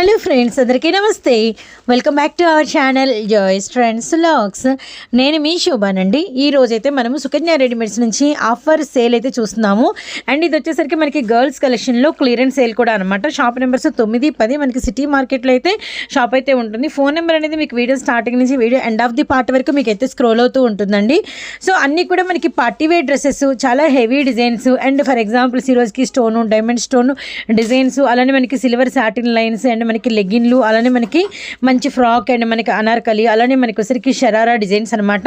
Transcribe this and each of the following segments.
Hello friends అందరికీ నమస్తే. Welcome back to our channel Joy's friends vlogs నేను మీ శోభానండి. ఈ రోజైతే మనము సుకన్య రెడీమేడ్స్ నుంచి ఆఫర్ సేల్ అయితే చూస్తున్నాము. అండ్ ఇది వచ్చేసరికి మనకి గర్ల్స్ కలెక్షన్లో క్లియరెన్స్ సేల్ కూడా అనమాట షాప్ నెంబర్స్ తొమ్మిది పది మనకి సిటీ మార్కెట్లో అయితే షాప్ అయితే ఉంటుంది. ఫోన్ నెంబర్ అనేది మీకు వీడియో స్టార్టింగ్ నుంచి video end of the part వరకు మీకు అయితే స్క్రోల్ అవుతూ ఉంటుందండి. సో అన్నీ కూడా మనకి పార్టీ వేర్ డ్రెస్సెస్ చాలా heavy designs and for example సిరోజ్కి stone diamond stone designs అలానే మనకి సిల్వర్ సాటిన్ లైన్స్ అండ్ మనకి లెగ్గిన్లు అలానే మనకి మంచి ఫ్రాక్ అండ్ మనకి అనార్కలి అలానే మనకి వచ్చరికి షరారా డిజైన్స్ అనమాట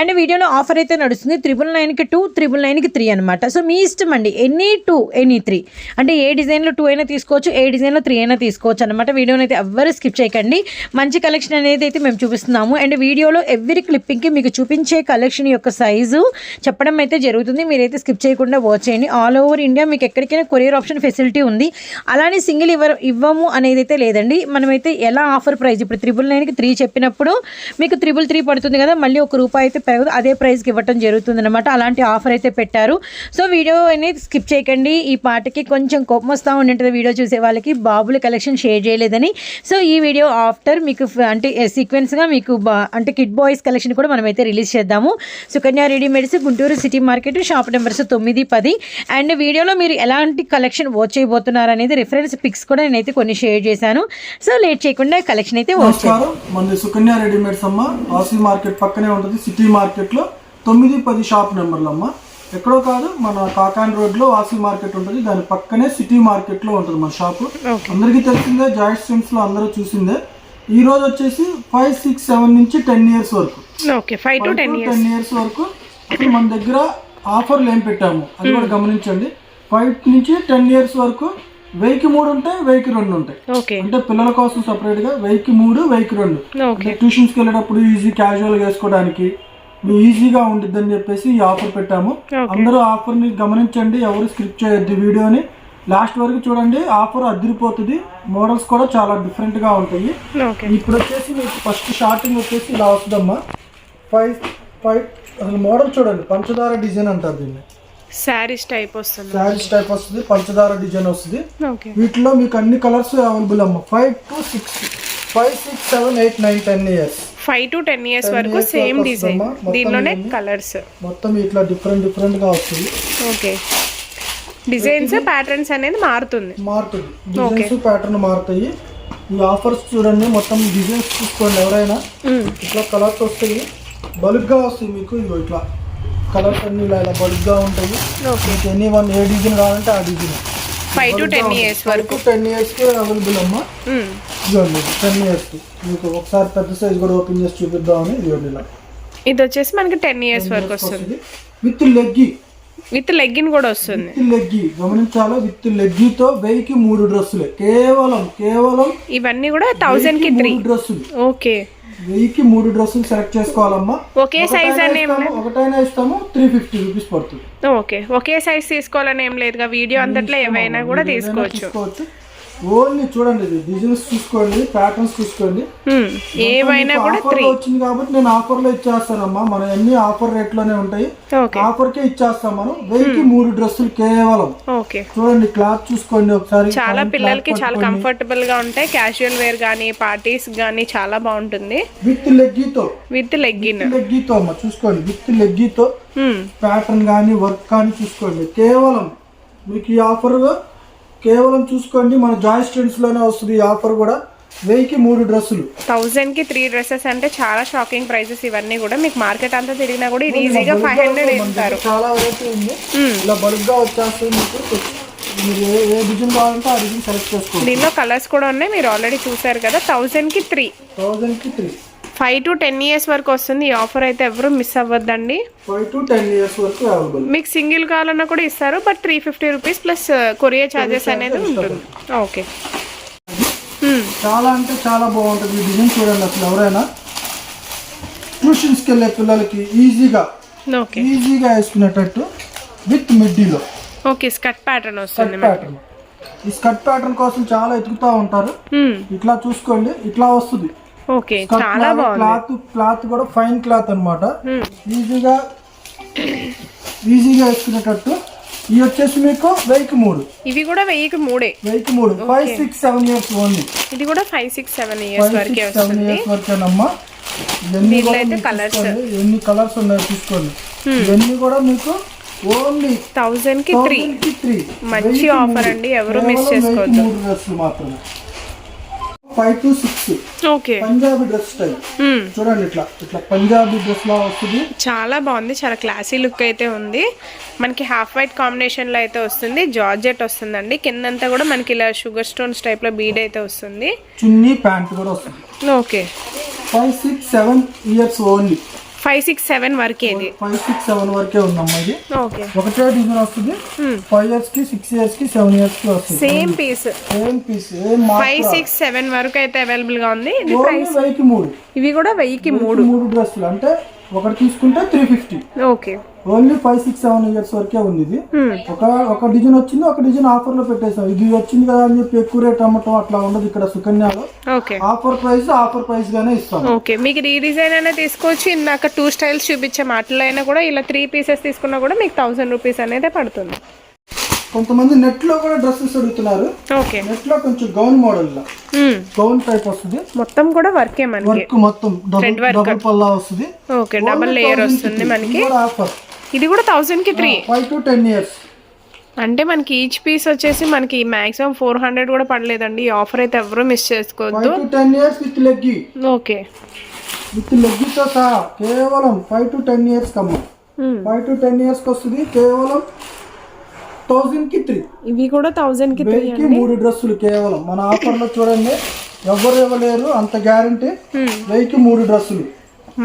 అండ్ వీడియోలో ఆఫర్ అయితే నడుస్తుంది. త్రిబుల్ నైన్కి టూ త్రిబుల్ నైన్కి త్రీ అనమాట సో మీ ఇష్టం అండి ఎనీ టూ ఎనీ త్రీ. అంటే ఏ డిజైన్లో టూ అయినా తీసుకోవచ్చు ఏ డిజైన్లో త్రీ అయినా తీసుకోవచ్చు అనమాట వీడియోని అయితే ఎవ్వరు స్కిప్ చేయకండి. మంచి కలెక్షన్ అనేది అయితే మేము చూపిస్తున్నాము. అండ్ వీడియోలో ఎవ్రీ క్లిప్పింగ్కి మీకు చూపించే కలెక్షన్ యొక్క సైజు చెప్పడం అయితే జరుగుతుంది. మీరైతే స్కిప్ చేయకుండా వాచ్ చేయండి. ఆల్ ఓవర్ ఇండియా మీకు ఎక్కడికైనా కొరియర్ ఆప్షన్ ఫెసిలిటీ ఉంది. అలానే సింగిల్ ఇవ్వ ఇవ్వము అనేది అయితే లేదండి. మనమైతే ఎలా ఆఫర్ ప్రైస్ ఇప్పుడు త్రిబుల్ నైన్కి త్రీ చెప్పినప్పుడు మీకు త్రిబుల్ త్రీ పడుతుంది కదా మళ్ళీ ఒక రూపాయి అయితే పెరగదు. అదే ప్రైస్కి ఇవ్వటం జరుగుతుంది అనమాట అలాంటి ఆఫర్ అయితే పెట్టారు. సో వీడియో అనేది స్కిప్ చేయకండి. ఈ పాటకి కొంచెం కోపం వస్తూ ఉండింటుంది. వీడియో చూసే వాళ్ళకి బాబుల కలెక్షన్ షేర్ చేయలేదని. సో ఈ వీడియో ఆఫ్టర్ మీకు అంటే సీక్వెన్స్గా మీకు బా అంటే కిడ్ బాయ్స్ కలెక్షన్ కూడా మనమైతే రిలీజ్ చేద్దాము. Sukanya readymades Guntur city market shop numbers తొమ్మిది పది. అండ్ వీడియోలో మీరు ఎలాంటి కలెక్షన్ వాచ్ చేయబోతున్నారు అనేది రిఫరెన్స్ పిక్స్ కూడా నేనైతే కొన్ని షేర్ చేశాను. సో లేట్ చేయకుండా కలెక్షన్ అయితే మనది సుకన్య రెడీమేడ్స్ అమ్మ. ఆసీ మార్కెట్ పక్కనే ఉంటుంది. సిటీ మార్కెట్లో తొమ్మిది పది షాప్ నెంబర్లు అమ్మ. ఎక్కడో కాదు మన కాకాన్ రోడ్లో వాసీ మార్కెట్ ఉంటుంది. దాని పక్కనే సిటీ మార్కెట్లో ఉంటుంది మన షాప్. అందరికీ తెలిసిందే జాయింట్ స్ట్రీమ్స్లో అందరూ చూసిందే. ఈ రోజు వచ్చేసి ఫైవ్ సిక్స్ సెవెన్ నుంచి టెన్ ఇయర్స్ వరకు. Okay five to ten years. Ten years వరకు అసలు మన దగ్గర ఆఫర్లు ఏం పెట్టాము? అది కూడా గమనించండి. ఫైవ్ నుంచి టెన్ ఇయర్స్ వరకు వెయ్యికి మూడు ఉంటాయి వెయ్యికి రెండు ఉంటాయి. అంటే పిల్లల కోసం సపరేట్గా వెయ్యికి మూడు వెయ్యికి రెండు. ఓకే. ట్యూషన్స్కి వెళ్ళేటప్పుడు ఈజీ క్యాజువల్గా వేసుకోవడానికి మీ ఈజీగా ఉండిద్దని చెప్పేసి ఈ ఆఫర్ పెట్టాము. అందరూ ఆఫర్ని గమనించండి ఎవరు స్క్రిప్ట్ చేయొద్దు వీడియోని. లాస్ట్ వరకు చూడండి ఆఫర్ అదిరిపోతుంది. మోడల్స్ కూడా చాలా డిఫరెంట్గా ఉంటాయి. ఇప్పుడు వచ్చేసి మీకు ఫస్ట్ స్టార్టింగ్ వచ్చేసి ఇలా వస్తుందమ్మా ఫైవ్ ఫైవ్ అసలు మోడల్ చూడండి పంచదార డిజైన్ అంటారు దీన్ని. శారీస్ టైప్ వస్తుంది. శారీస్ టైప్ వస్తుంది పంచదార డిజైన్ వస్తుంది. వీటిలో మీకు అన్ని కలర్స్ అవైలబుల్ అమ్మ. Five to six five six seven eight nine ten years five to ten years 10 వరకు సేమ్ డిజైన్ దీనిలోనే. కలర్స్ మొత్తం ఇట్లా డిఫరెంట్ డిఫరెంట్గా వస్తుంది. ఓకే. డిజైన్స్ ప్యాటర్న్స్ అనేది మారుతుంది. మారుతుంది. డిజైన్స్ ప్యాటర్న్ మారుతాయి. ఈ ఆఫర్స్ చూడండి మొత్తం డిజైన్స్ చూసుకోండి ఎవరైనా. ఇట్లా కలర్స్ వస్తాయి. బల్క్గా వస్తాయి మీకు ఇట్లా. కలర్స్ అన్ని ఇలా ఇలా బల్క్గా ఉంటాయి. ఓకే మీకు ఎనీ వన్ ఏ డిజైన్ కావాలంటే ఆ design five to ten years వరకు. టెన్ ఇయర్స్కి అవైలబుల్ అమ్మా. మ్మ్. ఇదిగోండి టెన్ ఇయర్స్కి మీకు ఒకసారి పెద్ద సైజ్ కూడా ఓపెన్ చేసి చూపిద్దామని ఇదిగోండి ఇలా. ఇది వచ్చేసి మనకి టెన్ ఇయర్స్ వరకు వస్తుంది. విత్ లెగ్గి విత్ లెగ్గిన్ కూడా వస్తుంది. విత్ లెగ్గి గమనించాలి? విత్ లెగ్గితో వెయ్యికి మూడు డ్రెస్సులే. కేవలం కేవలం ఇవన్నీ కూడా థౌజండ్కి త్రీ డ్రెస్సులు. ఓకే వెయ్యికి మూడు డ్రెస్సులు సెలెక్ట్ చేసుకోవాలమ్మా. ఒకే సైజ్ అని ఒకటైనా ఇస్తాము త్రీ ఫిఫ్టీ రూపీస్ పడుతుంది. ఓకే ఒకే సైజ్ తీసుకోవాలని ఏం లేదుగా వీడియో అంతట్లో ఏవైనా కూడా తీసుకోవచ్చు. ఓన్లీ చూడండి ఇది. డిజైన్స్ చూసుకోండి ప్యాటర్న్స్ చూసుకోండి. ఏవైనా కూడా త్రీ వచ్చింది కాబట్టి నేను ఆఫర్లో ఇచ్చేస్తానమ్మా. మన అన్ని ఆఫర్ రేట్లోనే ఉంటాయి. ఆఫర్ కే ఇచ్చేస్తాం మనం. వెయ్యికి మూడు డ్రెస్సులు కేవలం. ఓకే. చూడండి క్లాత్ చూసుకోండి ఒకసారి. చాలా పిల్లలకి చాలా. కంఫర్టబుల్గా ఉంటాయి. క్యాజువల్ వేర్ కానీ పార్టీస్ కానీ చాలా బాగుంటుంది. విత్ లెగ్గితో విత్ లెగ్గిన్ లెగ్గితో అమ్మ. చూసుకోండి. విత్ లెగ్గితో ప్యాటర్న్ కానీ వర్క్ కానీ చూసుకోండి. కేవలం మీకు ఈ ఆఫర్ కేవలం చూసుకోండి మన జాయ్ స్టూడెంట్స్లోనే వస్తుంది ఈ ఆఫర్ కూడా. వెయ్యికి మూడు డ్రెస్సులు. థౌజండ్కి త్రీ డ్రెస్సెస్ అంటే చాలా షాకింగ్ ప్రైసెస్ ఇవన్నీ కూడా. మీకు మార్కెట్ అంతా తిరిగినా కూడా ఇది ఈజీగా ఫైవ్ హండ్రెడ్ ఇస్తారు చాలా వెరైటీ ఉంది. ఇలా బల్క్గా వచ్చేస్తుంది మీకు మీరు ఏ ఏ డిజైన్ కావాలంటే ఆ డిజైన్ సెలెక్ట్ చేసుకోండి. దీనిలో కలర్స్ కూడా ఉన్నాయి. మీరు ఆల్రెడీ చూసారు కదా థౌజండ్కి త్రీ. థౌజండ్కి three. Five to ten years వరకు వస్తుంది. ఈ ఆఫర్ అయితే ఎవరు మిస్ అవ్వద్దండి. ఫైవ్ టు టెన్ ఇయర్స్ వరకు అవైలబుల్ మీకు సింగిల్ కావాలన్నా కూడా ఇస్తారు. But three fifty rupees plus courier charges అనేది ఉంటుంది. ఓకే చాలా అంటే చాలా బాగుంటుంది ఈ డిజైన్ చూడండి అసలు ఎవరైనా. ట్యూషన్స్కి వెళ్ళే పిల్లలకి ఈజీగా ఓకే ఈజీగా వేసుకునేటట్టు విత్ మిడ్డీలో ఓకే స్కర్ట్ ప్యాటర్న్ వస్తుంది ప్యాటర్న్ ఈ స్కర్ట్ ప్యాటర్న్ కోసం చాలా ఎతుకుతా ఉంటారు. మ్మ్. ఇట్లా చూసుకోండి ఇట్లా వస్తుంది. ఓకే చాలా క్లాత్ క్లాత్ కూడా ఫైన్ క్లాత్ అన్నమాట. మ్మ్. ఈజీగా ఈజీగా వేసుకునేటట్టు. ఇవి వచ్చేసి మీకు వెయ్యికి మూడు. ఇవి కూడా వెయ్యికి మూడే. వెయ్యికి మూడు. Five six seven years only ఇది కూడా ఫైవ్ సిక్స్ సెవెన్ ఇయర్స్ వరకే సెవెన్ ఇయర్స్ వరకేనమ్మా. ఇవన్నీ. తీసుకోండి. ఎన్ని కలర్స్ ఉన్నాయో తీసుకోండి. ఇవన్నీ కూడా మీకు ఓన్లీ థౌజండ్కి త్రీ త్రీ మంచి offer అండి, ఎవరు miss చేసుకోవద్దు. మాత్రమే. Five to six okay Punjabi dress style చూడండి ఇట్లా ఇట్లా పంజాబీ డ్రెస్ లా వస్తుంది. చాలా బాగుంది చాలా క్లాసీ లుక్ అయితే ఉంది. మనకి హాఫ్ వైట్ కాంబినేషన్లో అయితే వస్తుంది. జార్జెట్ వస్తుందండి. కిందంతా కూడా మనకి ఇలా షుగర్ స్టోన్స్ టైప్లో బీడ్ అయితే వస్తుంది. చున్నీ ప్యాంట్ కూడా వస్తుంది. Okay five six seven years only five six seven వరకే ఇది. ఫైవ్ సిక్స్ సెవెన్ వరకే ఉందమ్మా ఇది. ఓకే. ఒకటే డిజైన్ వస్తుంది. ఫైవ్ ఇయర్స్కి సిక్స్ ఇయర్స్కి సెవెన్ ఇయర్స్కి వస్తుంది same piece same piece five six seven వరకు అయితే అవైలబుల్గా ఉంది. ఇది ప్రైస్. వెయ్యికి మూడు. ఇవి కూడా వెయ్యికి మూడు. మూడు డ్రెస్సులు. అంటే ఒకటి తీసుకుంటే three fifty. Okay. Only five six seven years వరకే ఉంది ఇది ఒక ఒక డిజైన్ వచ్చింది ఒక డిజైన్ ఆఫర్లో పెట్టేసాం ఇది వచ్చింది కదా అని చెప్పి ఎక్కువ రేట్ అమ్మటం అట్లా ఉండదు ఇక్కడ సుకన్యలో. ఆఫర్ ప్రైస్ ఆఫర్ ప్రైస్ గానే ఇస్తాం ఓకే మీకు రీ డిజైన్ అయినా తీసుకోవచ్చు ఇందాక టూ స్టైల్స్ చూపించే. మాటలో అయినా కూడా ఇలా త్రీ పీసెస్ తీసుకున్నా కూడా మీకు థౌసండ్ రూపీస్ అనేది పడుతుంది. కొంతమంది నెట్లో కూడా డ్రెస్సెస్ అడుగుతున్నారు. ఓకే నెట్లో కొంచెం గౌన్ మోడల్ లా. గౌన్ టైప్ వస్తుంది. మొత్తం కూడా వర్కే మనకి. వర్క్ మొత్తం. డబుల్ డబుల్ పల్లా వస్తుంది. ఓకే డబల్ లేయర్ వస్తుంది మనకి. ఆఫర్ ఇది కూడా థౌసండ్కి three five to ten years అంటే మనకి ఈచ్ పీస్ వచ్చేసి మనకి మాక్సిమం ఫోర్ హండ్రెడ్ కూడా పడలేదండి. ఈ ఆఫర్ అయితే ఎవరు మిస్ చేసుకోవద్దు. టెన్ ఇయర్స్ విత్ లెగ్గి ఓకే. విత్ లెగ్గితో సహా కేవలం ఫైవ్ టు టెన్ ఇయర్స్ కమ్మ. ఫైవ్ టు టెన్ ఇయర్స్కి వస్తుంది కేవలం థౌజండ్కి త్రీ ఇవి కూడా థౌసండ్కి త్రీ మూడు డ్రెస్సులు కేవలం. మన ఆఫర్లో చూడండి ఎవరు ఇవ్వలేరు అంత గ్యారంటీ వెయ్యికి మూడు డ్రెస్సులు.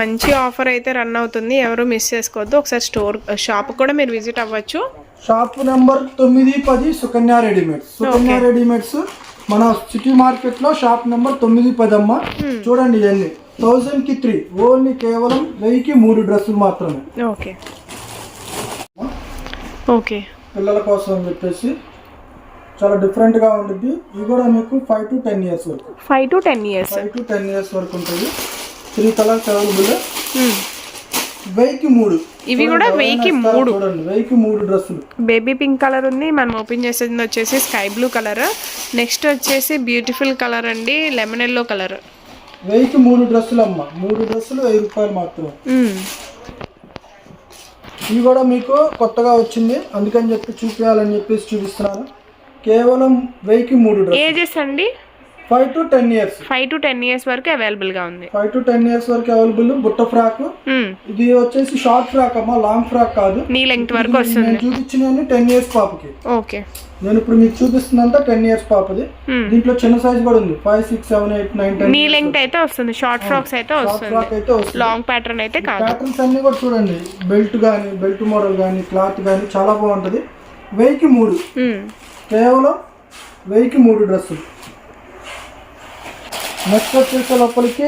మంచి ఆఫర్ అయితే రన్ అవుతుంది. ఎవరు మిస్ చేసుకోవద్దు. ఒకసారి స్టోర్ షాప్ కూడా మీరు విజిట్ అవ్వచ్చు. షాప్ నెంబర్ తొమ్మిది పది సుకన్య రెడీమేడ్స్. సుకన్య రెడీమేడ్స్ మన సిటీ మార్కెట్లో షాప్ నెంబర్ తొమ్మిది పది అమ్మ చూడండి ఇవన్నీ. థౌజండ్కి త్రీ. ఓన్లీ కేవలం వెయ్యికి మూడు డ్రెస్సులు మాత్రమే. ఓకే. ఓకే. పిల్లల కోసం అని చెప్పేసి చాలా డిఫరెంట్గా ఉంటుంది ఇవి కూడా మీకు ఫైవ్ టు టెన్ ఇయర్స్ వరకు. Five to ten years. Five to ten years వరకు ఉంటుంది. త్రీ కలర్స్ అవైలబుల్ వెయ్యికి మూడు. ఇవి కూడా వెయ్యికి మూడు. వెయ్యికి మూడు డ్రెస్సులు. బేబీ పింక్ కలర్ ఉంది మనం ఓపెన్ చేసేది వచ్చేసి స్కై బ్లూ కలర్. నెక్స్ట్ వచ్చేసి బ్యూటిఫుల్ కలర్ అండి లెమన్ ఎల్లో కలర్. వెయ్యికి మూడు డ్రెస్సులు అమ్మ. మూడు డ్రెస్సులు వెయ్యి రూపాయలు మాత్రం ఇవి కూడా మీకు కొత్తగా వచ్చింది అందుకని చెప్పి చూపించాలని చెప్పేసి చూపిస్తున్నాను కేవలం వెయ్యికి మూడు డ్రెస్ ఏజెస్ అండి? Five to ten years five to ten years వరకు అవైలబుల్గా ఉంది. ఫైవ్ టు టెన్ ఇయర్స్ వరకు అవైలబుల్ బుట్ట ఫ్రాక్. మ్మ్. ఇది వచ్చేసి షార్ట్ ఫ్రాక్ అమ్మ లాంగ్ ఫ్రాక్ కాదు. నీ లెంగ్త్ వరకు నేను వస్తుంది చూపించిన టెన్ ఇయర్స్ పాపకి. ఓకే నేను ఇప్పుడు మీకు చూపిస్తున్నంత టెన్ ఇయర్స్ పాపది. Hmm. దీంట్లో చిన్న సైజ్ కూడా ఉంది. Five six seven eight nine ten knee length అయితే వస్తుంది. షార్ట్ ఫ్రాక్స్ అయితే షార్ట్ వస్తుంది. ఫ్రాక్ అయితే వస్తుంది. లాంగ్ ప్యాటర్న్ అయితే కాదు. ప్యాటర్న్స్ అన్ని కూడా చూడండి. బెల్ట్ కానీ బెల్ట్ మోడల్ కానీ క్లాత్ కానీ చాలా బాగుంటుంది. వెయ్యికి మూడు. మ్మ్. కేవలం వెయ్యికి మూడు డ్రెస్సులు. నెక్స్ట్ వచ్చేసే లోపలికి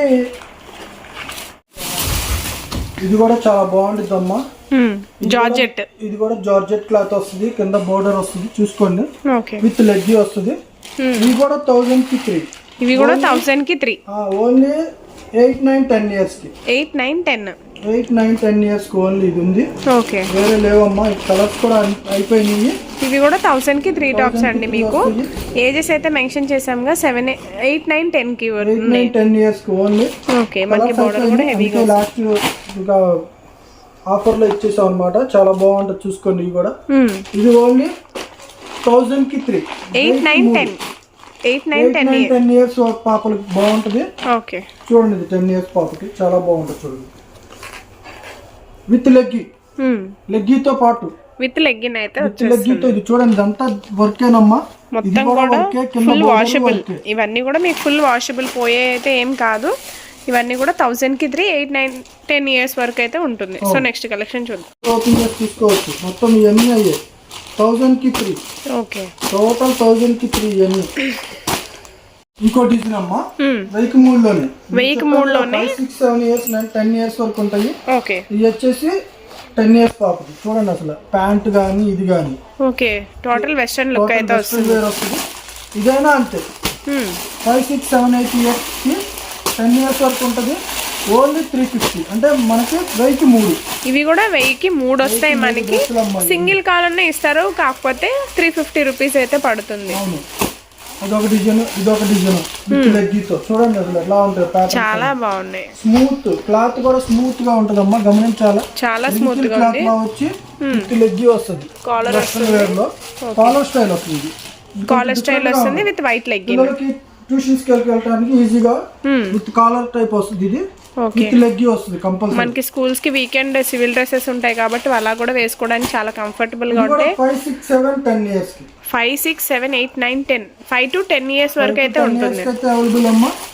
ఇది కూడా చాలా బాగుంటుంది అమ్మా. మ్మ్. జార్జెట్. ఇది కూడా జార్జెట్ క్లాత్ వస్తుంది కింద బోర్డర్ వస్తుంది చూసుకోండి. విత్ లెగ్గి వస్తుంది. ఇవి కూడా థౌజండ్కి త్రీ ఇవి కూడా థౌసండ్కి three only eight nine ten ఇయర్స్కి. Eight nine ten eight nine ten years only ఇది ఉంది. ఓకే. వేరే లేవమ్మా కలర్స్ కూడా అయిపోయినాయి. ఇవి కూడా థౌసండ్కి త్రీ టాప్స్ అండి మీకు. ఏజెస్ అయితే మెన్షన్ చేసాముగా సెవెన్ ఎయిట్ నైన్ టెన్కి టెన్ ఇయర్స్ ఓన్లీ. ఓకే మనకి బోర్డర్ కూడా హెవీగా లాస్ట్ ఇంకా ఆఫర్లో ఇచ్చేసాం అనమాట చాలా బాగుంటుంది చూసుకోండి ఇవి కూడా. ఇది ఓన్లీ థౌజండ్కి three. Eight nine ten. Eight nine ten ten years పాపలకి బాగుంటుంది. ఓకే. చూడండి టెన్ ఇయర్స్ పాపకి. చాలా బాగుంటుంది చూడండి. విత్ లెగ్గి. లెగ్గితో పాటు. విత్ లెగ్గిన్ అయితే విత్ లెగ్గితో ఇది చూడండి ఇదంతా వర్కేనమ్మా ఇది మొత్తం కూడా వర్కే ఫుల్ వాషబుల్ వర్కే. ఇవన్నీ కూడా మీకు ఫుల్ వాషబుల్ పోయే అయితే ఏం కాదు. ఇవన్నీ కూడా థౌసండ్కి three eight nine ten years వరకు అయితే ఉంటుంది. సో నెక్స్ట్ కలెక్షన్ చూద్దాం. ఓపెన్ చేసి తీసుకోవచ్చు. మొత్తం ఇవన్నీ అయ్యాయి థౌజండ్కి త్రీ ఓకే. టోటల్ థౌజండ్కి త్రీ ఇవన్నీ. ఇంకో డిజైన్ అమ్మా. వెయ్యికి మూడులోనే. వెయ్యికి మూడులోనే? Six seven years ten years వరకు ఉంటాయి. ఓకే. ఇది వచ్చేసి టెన్ ఇయర్స్ పాపకి చూడండి అసలు. ప్యాంట్ కానీ ఇది కానీ ఓకే. టోటల్ వెస్ట్రన్ లుక్ అయితే వస్తుంది. ఇదైనా అంతే. ఫైవ్ సిక్స్ సెవెన్ ఎయిట్ ఇయర్స్కి టెన్ ఇయర్స్ వరకు ఉంటుంది. ఓన్లీ త్రీ ఫిఫ్టీ అంటే మనకి వెయ్యికి మూడు. ఇవి కూడా వెయ్యికి మూడు వస్తాయి మనకి. సింగిల్ కాలనే ఇస్తారు. కాకపోతే త్రీ ఫిఫ్టీ రూపీస్ అయితే పడుతుంది. అదొక డిజైన్ ఇదొక డిజైన్. విత్ లెగ్గితో. చూడండి అసలు ఎలా ఉంటుంది చాలా బాగున్నాయి స్మూత్ క్లాత్ కూడా స్మూత్గా ఉంటుంది అమ్మా గమనించాలా? చాలా స్మూత్గా క్లాత్ లా వచ్చి విత్ లెగ్గి వస్తుంది. కాలర్ వేర్లో కాలర్ స్టైల్ వస్తుంది. కాలర్ స్టైల్ వస్తుంది. విత్ వైట్ లెగ్గిన్ పిల్లలకి ట్యూషన్స్కి వెళ్ళడానికి ఈజీగా విత్ కాలర్ టైప్ వస్తుంది ఇది. లెగ్గి వస్తుంది కంపల్సరీ మనకి స్కూల్స్కి వీకెండ్ సివిల్ డ్రెస్సెస్ ఉంటాయి కాబట్టి అలా కూడా వేసుకోవడానికి చాలా కంఫర్టబుల్గా ఉంటాయి ఫైవ్ సిక్స్ సెవెన్ టెన్ ఇయర్స్కి. Five six seven eight nine ten five to ten years వరకు అయితే ఉంటుంది.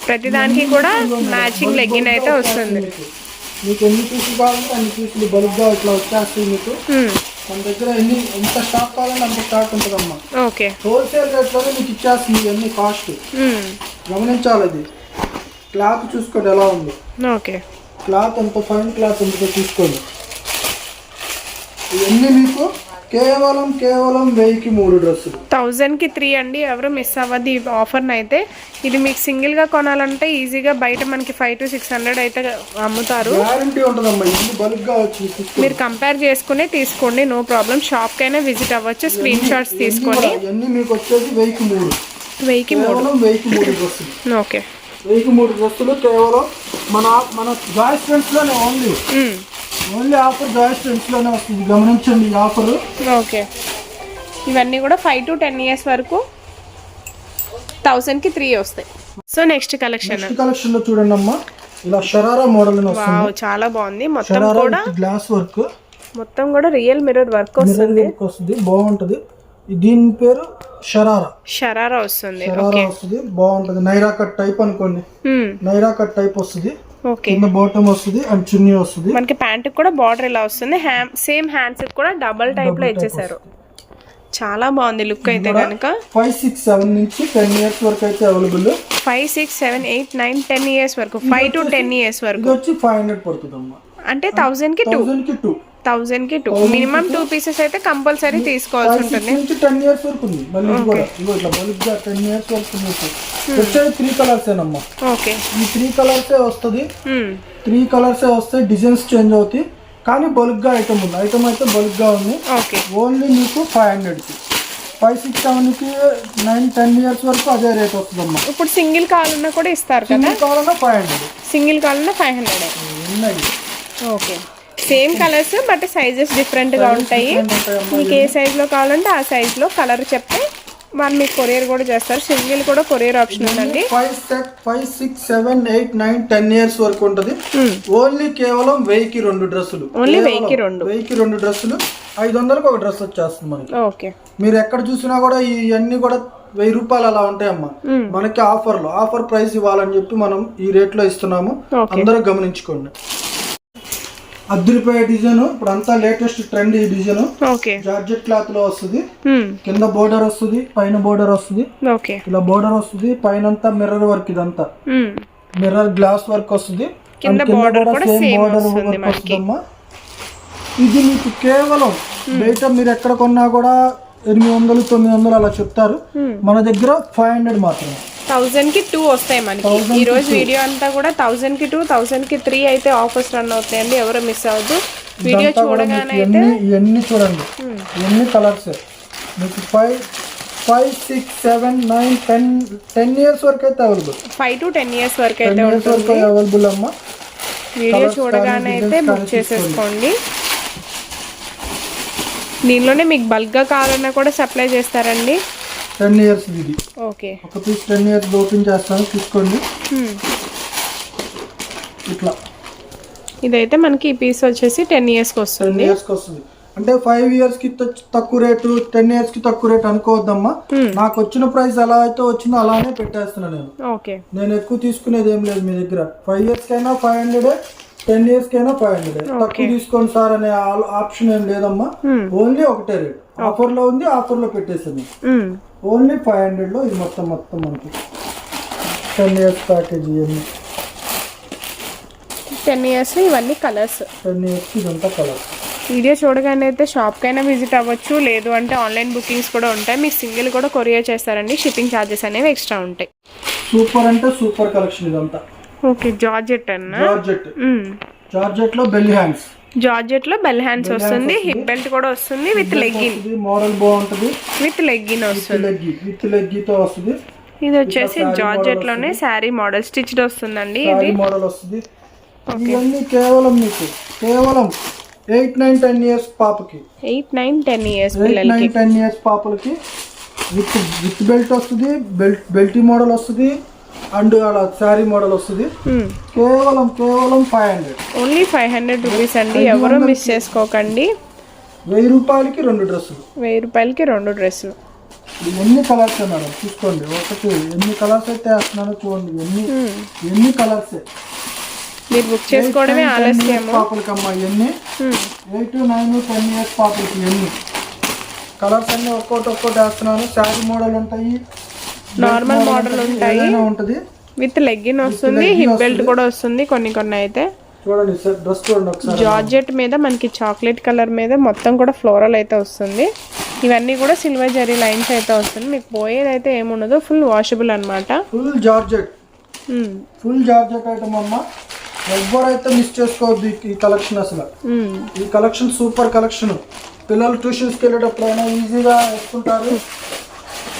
ప్రతి దానికి కూడా మ్యాచింగ్ లెగ్గిన్ అయితే వస్తుంది. మీకు. మీకు ఎన్ని పీసులు కావాలంటే అన్ని పీసులు బల్క్గా ఇట్లా వచ్చేస్తాయి మీకు. మన దగ్గర ఎన్ని ఎంత స్టాక్ కావాలంటే అంత స్టాక్ ఉంటుందమ్మా. ఓకే హోల్సేల్ రేట్లోనే మీకు ఇచ్చేస్తుంది ఇవన్నీ కాస్ట్ గమనించాలి అది. క్లాత్ చూసుకోండి ఎలా ఉంది. ఓకే. క్లాత్ ఎంత ఫైన్ క్లాత్ ఉంటుందో చూసుకోండి. ఇవన్నీ మీకు కేవలం కేవలం వెయ్యికి మూడు డ్రెస్సులు. థౌజండ్కి త్రీ అండి ఎవరు మిస్ అవ్వద్దు ఈ ఆఫర్ని అయితే ఇది మీకు సింగిల్గా కొనాలంటే ఈజీగా బయట మనకి ఫైవ్ టు సిక్స్ హండ్రెడ్ అయితే అమ్ముతారు. గ్యారంటీ ఉంటుందమ్మా ఇవన్నీ బల్క్గా వచ్చి తీసుకోండి మీరు కంపేర్ చేసుకుని తీసుకోండి నో ప్రాబ్లం షాప్ కైనా విజిట్ అవ్వచ్చు స్క్రీన్ షాట్స్ తీసుకొని. ఇవన్నీ మీకు వచ్చేసి వెయ్యికి మూడు. వెయ్యికి మూడు. వెయ్యికి మూడు డ్రెస్సులు. ఓకే. వెయ్యికి మూడు డ్రెస్సులు కేవలం మన మన జాయిస్ ఫ్రెండ్స్లోనే ఓన్లీ. ఓన్లీ ఆఫర్ జాయిస్ ఫ్రెండ్స్లోనే వస్తుంది. గమనించండి ఈ ఆఫర్. ఓకే. ఇవన్నీ కూడా ఫైవ్ టు టెన్ ఇయర్స్ వరకు థౌసండ్కి త్రీ వస్తాయి. So next collection. నెక్స్ట్ కలెక్షన్లో చూడండి అమ్మా. ఇలా షరారా మోడల్ చాలా బాగుంది. మొత్తం కూడా గ్లాస్ వర్క్. మొత్తం కూడా రియల్ మిర్రర్ వర్క్ వస్తుంది. వర్క్ వస్తుంది. బాగుంటది. దీని పేరు షరారా. షరారా వస్తుంది. షరారా వస్తుంది. బాగుంటది. నైరా కట్ టైప్ అనుకోండి. నైరా కట్ టైప్ వస్తుంది. ఓకే. కింద బాటమ్ వస్తుంది అండ్ చున్నీ వస్తుంది. మనకి ప్యాంట్ కూడా బార్డర్ ఇలా వస్తుంది. సేమ్ హ్యాండ్స్ కూడా డబల్ టైప్లో ఇచ్చేసారు చాలా బాగుంది లుక్ అయితే కనుక ఫైవ్ సిక్స్ సెవెన్ నుంచి టెన్ ఇయర్స్ వరకు అయితే available five six seven eight nine ten years వరకు. ఫైవ్ టు టెన్ ఇయర్స్ వరకు వచ్చి ఫైవ్ హండ్రెడ్ పడుతుంది అమ్మా అంటే థౌజండ్కి టూ థౌసండ్కి టూ థౌజండ్కి టూ మినిమం టూ పీసెస్ అయితే కంపల్సరీ తీసుకోవాల్సి ఉంటుంది. నుంచి టెన్ ఇయర్స్ వరకు ఉంది. మళ్ళీ ఇది కూడా. ఇగో ఇట్లా టెన్ ఇయర్స్ వరకు వచ్చేది త్రీ కలర్స్ ఏనమ్మా. ఓకే ఈ త్రీ కలర్సే వస్తుంది? త్రీ కలర్సే వస్తాయి డిజైన్స్ చేంజ్ అవుతాయి. కానీ బల్క్గా ఐటమ్ ఉంది. ఐటమ్ అయితే బల్క్గా ఉంది. ఓకే ఓన్లీ మీకు ఫైవ్ హండ్రెడ్కి. ఫైవ్ సిక్స్ సెవెన్కి నైన్ టెన్ ఇయర్స్ వరకు అదే రేట్ వస్తుందమ్మా. ఇప్పుడు సింగిల్ కావాలన్నా కూడా ఇస్తారు కదా? సింగిల్ కావాలన్నా ఫైవ్ హండ్రెడ్ సింగిల్ కావాలన్నా ఫైవ్ హండ్రెడ్ ఉన్నాయి. Okay same colours but sizes డిఫరెంట్గా ఉంటాయి. మీకు ఏ సైజ్లో కావాలంటే ఆ సైజ్లో కలర్ చెప్తే వాళ్ళు మీకు కొరియర్ కూడా చేస్తారు. సింగిల్ కూడా కొరియర్ ఆప్షన్ ఉందండి. Five six seven eight nine ten years వరకు ఉంటుంది. ఓన్లీ కేవలం వెయ్యికి రెండు డ్రెస్సులు. ఓన్లీ వెయ్యికి రెండు. వెయ్యికి రెండు డ్రెస్సులు. ఐదు వందలకు ఒక డ్రెస్ వచ్చేస్తుంది మనకి. ఓకే. మీరు ఎక్కడ చూసినా కూడా ఇవన్నీ కూడా వెయ్యి రూపాయలు అలా ఉంటాయమ్మా మనకి ఆఫర్లో ఆఫర్ ప్రైస్ ఇవ్వాలని చెప్పి మనం ఈ రేట్లో ఇస్తున్నాము. అందరూ గమనించుకోండి. అద్దరిపోయే డిజైన్ ఇప్పుడు అంతా లేటెస్ట్ ట్రెండ్ ఈ డిజైన్. జార్జెట్ క్లాత్లో వస్తుంది కింద బోర్డర్ వస్తుంది పైన బోర్డర్ వస్తుంది. ఇలా బోర్డర్ వస్తుంది పైన అంతా మిర్రర్ వర్క్ ఇదంతా. మిర్రర్ గ్లాస్ వర్క్ వస్తుంది. కింద. వస్తుందమ్మా. ఇది మీకు కేవలం బయట మీరు ఎక్కడ కొన్నా కూడా ఎనిమిది వందలు తొమ్మిది వందలు అలా చెప్తారు. మన దగ్గర ఫైవ్ హండ్రెడ్ మాత్రమే. థౌజండ్కి టూ వస్తాయి మనకి. ఈ రోజు వీడియో అంతా కూడా థౌజండ్కి టూ థౌజండ్కి త్రీ అయితే ఆఫర్స్ రన్ అవుతాయండి. ఎవరు మిస్ అవ్వద్దు. వీడియో చూడగానే అయితే ఇవన్నీ చూడండి. ఇవన్నీ కలర్స్ మీకు five five six seven nine ten ten years వరకు అయితే available five to ten years వరకు అయితే అవైలబుల్ అమ్మా. వీడియో చూడగానే అయితే బుక్ చేసేసుకోండి. దీనిలోనే మీకు బల్క్గా కావాలన్నా కూడా సప్లై చేస్తారండి? టెన్ ఇయర్స్ ఇది. ఓకే. ఒక పీస్ టెన్ ఇయర్స్ ఓపెన్ చేస్తాను తీసుకోండి. ఇట్లా. ఇదైతే మనకి ఈ పీస్ వచ్చేసి టెన్ ఇయర్స్కి వస్తుంది. ఇయర్స్కి వస్తుంది. అంటే ఫైవ్ ఇయర్స్కి తక్కువ రేటు టెన్ ఇయర్స్కి తక్కువ రేట్ అనుకోవద్దమ్మా. నాకు వచ్చిన ప్రైస్ ఎలా అయితే వచ్చిందో అలానే పెట్టేస్తున్నా నేను. ఓకే. నేను ఎక్కువ తీసుకునేది ఏం లేదు మీ దగ్గర. ఫైవ్ ఇయర్స్ కైనా ఫైవ్ హండ్రెడ్ టెన్ ఇయర్స్ కైనా ఫైవ్ హండ్రెడ్ తక్కువ తీసుకోండి సార్ అనే ఆప్షన్ ఏం లేదమ్మా. ఓన్లీ ఒకటే రేట్ ఆఫర్లో ఉంది ఆఫర్లో పెట్టేసాను ఓన్లీ ఫైవ్ హండ్రెడ్లో ఇది మొత్తం మొత్తం మనకి. టెన్ ఇయర్స్ ప్యాకేజ్ ఇవన్నీ. టెన్ ఇయర్స్ ఇవన్నీ కలర్స్ టెన్ ఇయర్స్ ఇదంతా కలర్ వీడియో చూడగానే అయితే షాప్కైనా విజిట్ అవ్వచ్చు. లేదు అంటే ఆన్లైన్ బుకింగ్స్ కూడా ఉంటాయి. మీకు సింగిల్ కూడా కొరియర్ చేస్తారండి. షిప్పింగ్ ఛార్జెస్ అనేవి ఎక్స్ట్రా ఉంటాయి. సూపర్ అంటే సూపర్ కలెక్షన్ ఇదంతా. ఓకే జార్జెట్ అన్న. జార్జెట్ జార్జెట్లో బెల్ హ్యాండ్స్ జార్జెట్లో బెల్ హ్యాండ్స్ వస్తుంది హిప్ బెల్ట్ కూడా వస్తుంది విత్ లెగ్గిన్ మోడల్ బాగుంటది. విత్ లెగ్గిన్ వస్తుంది. విత్ లెగ్గితో వస్తుంది. ఇది వచ్చేసి జార్జెట్లోనే శారీ మోడల్ స్టిచ్డ్ వస్తుందండి ఇది. మోడల్ వస్తుంది. ఇవన్నీ కేవలం మీకు కేవలం ఎయిట్ నైన్ టెన్ ఇయర్స్ పాపకి. Eight nine ten years eight nine ten years పాపలకి. With with belt వస్తుంది బెల్ట్ బెల్టీ మోడల్ వస్తుంది. అండ్ అలా శారీ మోడల్ వస్తుంది. కేవలం కేవలం five hundred only five hundred rupees అండి. ఎవరు మిస్ చేసుకోకండి. వెయ్యి రూపాయలకి రెండు డ్రెస్సులు. వెయ్యి రూపాయలకి రెండు డ్రెస్సులు. ఎన్ని కలర్స్ మేడం? చూసుకోండి. ఒకటి ఎన్ని కలర్స్ అయితే వేస్తున్నానో చూడండి. ఎన్ని ఎన్ని కలర్స్ మీరు బుక్ చేసుకోవడమే ఆలస్యము. పాపలకి అమ్మా ఎన్ని. ఎయిట్ నైన్ టెన్ ఇయర్స్ పాపలకి ఎన్ని? కలర్స్ అన్ని ఒక్కోటి ఒక్కోటి వేస్తున్నాను. శారీ మోడల్ ఉంటాయి. నార్మల్ మోడల్ ఉంటాయి. విత్ లెగ్గిన్ వస్తుంది హిప్ బెల్ట్ కూడా వస్తుంది కొన్ని కొన్ని అయితే. జార్జెట్ మీద మనకి చాక్లెట్ కలర్ మీద మొత్తం కూడా ఫ్లోరల్ అయితే వస్తుంది. ఇవన్నీ కూడా సిల్వర్ జరీ లైన్స్ అయితే వస్తుంది. మీకు పోయేది అయితే ఏముండదు ఫుల్ వాషబుల్ అనమాట full georgette full georgette item అమ్మ. ఎవరైతే మిస్ చేసుకోవద్దు ఈ- కలెక్షన్ అసలు. ఈ కలెక్షన్ సూపర్ కలెక్షన్ పిల్లలు ట్యూషన్స్కి వెళ్ళేటప్పుడైనా ఈజీగా వేసుకుంటారు.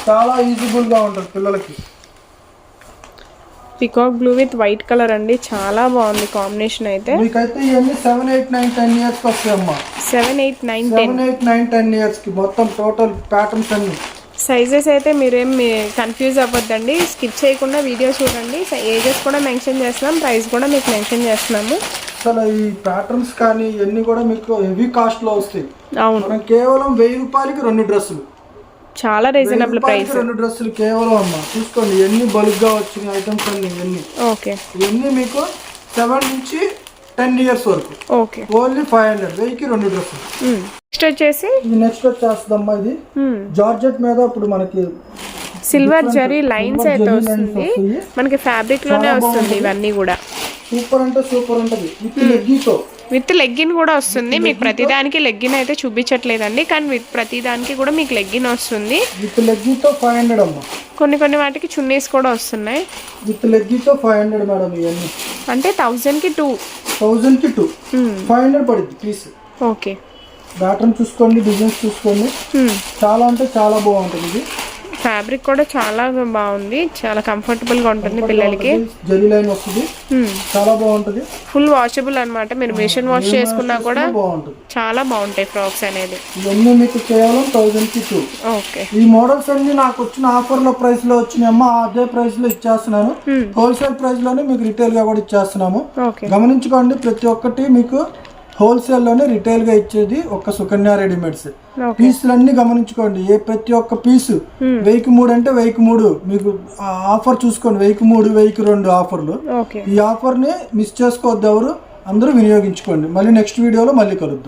చాలా ఈజీబుల్గా ఉంటుంది పిల్లలకి. Peacock blue with white colour అండి. చాలా బాగుంది కాంబినేషన్ అయితే. మీకైతే ఇవన్నీ సెవెన్ ఎయిట్ నైన్ టెన్ ఇయర్స్కి వస్తాయి అమ్మ seven eight nine seven eight nine ten ఇయర్స్కి మొత్తం టోటల్ ప్యాటర్న్స్ అన్ని. సైజెస్ అయితే మీరేం కన్ఫ్యూజ్ అవ్వద్దండి. స్కిప్ చేయకుండా వీడియో చూడండి. ఏజెస్ కూడా మెన్షన్ చేస్తున్నాం. ప్రైస్ కూడా మీకు మెన్షన్ చేస్తున్నాము. అసలు ఈ ప్యాటర్న్స్ కానీ ఇవన్నీ కూడా మీకు హెవీ కాస్ట్లో వస్తాయి. అవును. మనం కేవలం వెయ్యి రూపాయలకి రెండు డ్రెస్సులు. చాలా రీజనబుల్ ప్రైస్ రెండు డ్రెస్సులు కేవలం అమ్మ. చూసుకోండి ఎన్ని బల్క్గా వచ్చిన ఐటమ్స్ అన్ని ఇవన్నీ ఓకే. ఇవన్నీ మీకు సెవెన్ నుంచి టెన్ ఇయర్స్ వరకు. ఓకే. ఓన్లీ ఫైవ్ హండ్రెడ్ వెయ్యికి రెండు డ్రెస్సులు. నెక్స్ట్ వచ్చేసి? ఇది నెక్స్ట్ వచ్చేస్తుందమ్మా ఇది. జార్జెట్ మీద ఇప్పుడు మనకి సిల్వర్ జరీ లైన్స్ అయితే వస్తుంది. మనకి ఫ్యాబ్రిక్లోనే వస్తుంది ఇవన్నీ కూడా. సూపర్ అంటే సూపర్ ఉంటుంది. విత్ లెగ్గీతో. విత్ లెగ్గిన్ కూడా వస్తుంది. మీకు ప్రతిదానికి లెగ్గిన్ అయితే చూపించట్లేదండి. కానీ విత్ ప్రతిదానికి కూడా మీకు లెగ్గిన్ వస్తుంది. విత్ లెగ్గీతో ఫైవ్ హండ్రెడ్ అమ్మా. కొన్ని కొన్ని వాటికి చున్నీస్ కూడా వస్తున్నాయి. విత్ లెగ్గీతో ఫైవ్ హండ్రెడ్ మేడం ఇవన్నీ. అంటే థౌజండ్కి టూ థౌజండ్కి టూ ఫైవ్ హండ్రెడ్ పడుద్ది పీస్ ఓకే ప్యాటర్న్ చూసుకోండి డిజైన్స్ చూసుకోండి. చాలా అంటే చాలా బాగుంటుంది ఇది. ఫ్యాబ్రిక్ కూడా చాలా బాగుంది. చాలా కంఫర్టబుల్గా ఉంటుంది పిల్లలకి. చాలా బాగుంటుంది. ఫుల్ వాషబుల్ అన్నమాట. మీరు మిషన్ వాష్ చేసుకున్నా కూడా చాలా బాగుంటాయి ఫ్రాక్స్ అనేది. ఇవన్నీ మీకు కేవలం థౌజండ్కి టూ ఓకే. ఈ మోడల్స్ అన్ని నాకు వచ్చిన ఆఫర్లో ప్రైస్లో వచ్చినాయమ్మా అదే ప్రైస్లో ఇచ్చేస్తున్నాను. హోల్సేల్ ప్రైస్లోనే మీకు రిటైల్గా కూడా ఇచ్చేస్తున్నాము. గమనించుకోండి ప్రతి ఒక్కటి మీకు హోల్సేల్లోనే రిటైల్గా ఇచ్చేది ఒక సుకన్య రెడీమేడ్స్ పీసులన్నీ గమనించుకోండి ఏ ప్రతి ఒక్క పీసు వెయ్యికి మూడు అంటే వెయ్యికి మూడు. మీకు ఆఫర్ చూసుకోండి వెయ్యికి మూడు వెయ్యికి రెండు ఆఫర్లు. ఈ ఆఫర్ని మిస్ చేసుకోవద్దు ఎవరు అందరూ వినియోగించుకోండి. మళ్ళీ నెక్స్ట్ వీడియోలో మళ్ళీ కలుద్దాం.